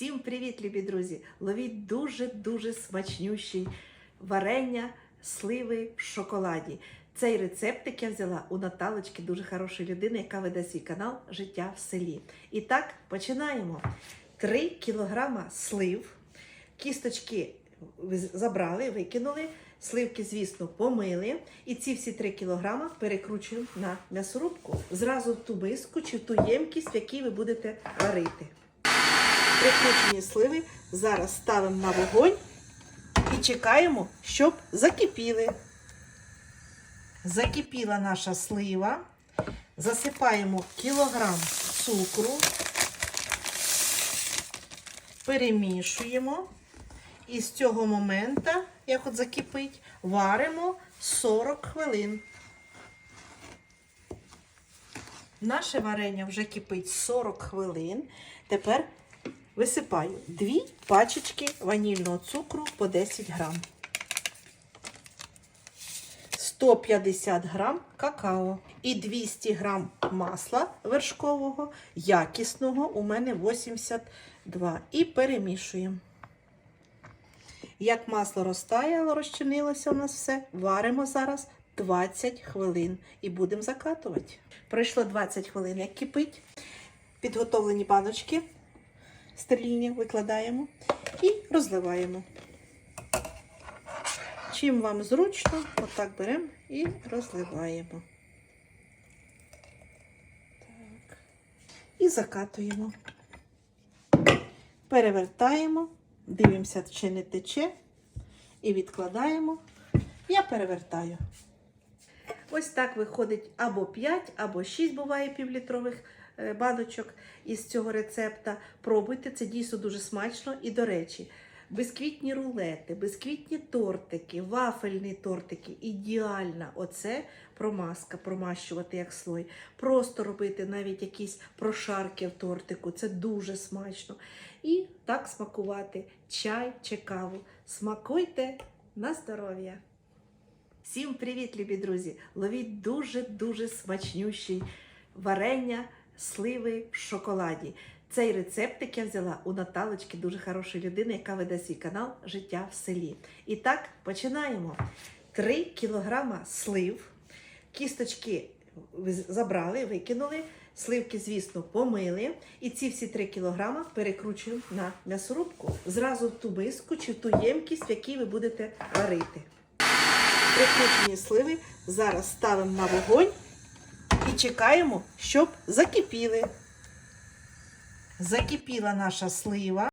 Всім привіт, любі друзі! Ловіть дуже-дуже смачнющий варення сливи в шоколаді. Цей рецептик я взяла у Наталочки, дуже хорошої людини, яка веде свій канал Життя в селі. І так, починаємо. 3 кілограма слив, кісточки забрали, викинули. Сливки, звісно, помили. І ці всі 3 кілограма перекручуємо на м'ясорубку. Зразу в ту миску чи в ту ємкість, в якій ви будете варити. Прикручені сливи зараз ставимо на вогонь і чекаємо, щоб закипіли. Закипіла наша слива. Засипаємо кілограм цукру, перемішуємо. І з цього моменту, як от закипить, варимо 40 хвилин. Наше варення вже кипить 40 хвилин. Тепер висипаю дві пачечки ванільного цукру по 10 грам. 150 грам какао і 200 грам масла вершкового, якісного, у мене 82. І перемішуємо. Як масло розтаяло, розчинилося у нас все, варимо зараз 20 хвилин і будемо закатувати. Пройшло 20 хвилин, як кипить. Підготовлені баночки стерильні викладаємо і розливаємо. Чим вам зручно, отак беремо і розливаємо. Так. І закатуємо. Перевертаємо, дивимося, чи не тече, і відкладаємо. Я перевертаю. Ось так виходить або 5, або 6 буває півлітрових баночок із цього рецепта. Пробуйте, це дійсно дуже смачно. І, до речі, безквітні рулети, безквітні тортики, вафельні тортики ідеальна оце промазка, промащувати як слой. Просто робити навіть якісь прошарки в тортику. Це дуже смачно. І так смакувати чай чи каву. Смакуйте на здоров'я! Всім привіт, любі друзі! Ловіть дуже-дуже смачнющий варення сливи в шоколаді. Цей рецептик я взяла у Наталочки, дуже хорошої людини, яка веде свій канал Життя в селі. І так, починаємо. 3 кілограма слив, кісточки забрали, викинули. Сливки, звісно, помили. І ці всі 3 кілограма перекручуємо на м'ясорубку. Зразу в ту миску чи в ту ємкість, в якій ви будете варити. Прикручені сливи зараз ставимо на вогонь і чекаємо, щоб закипіли. Закипіла наша слива.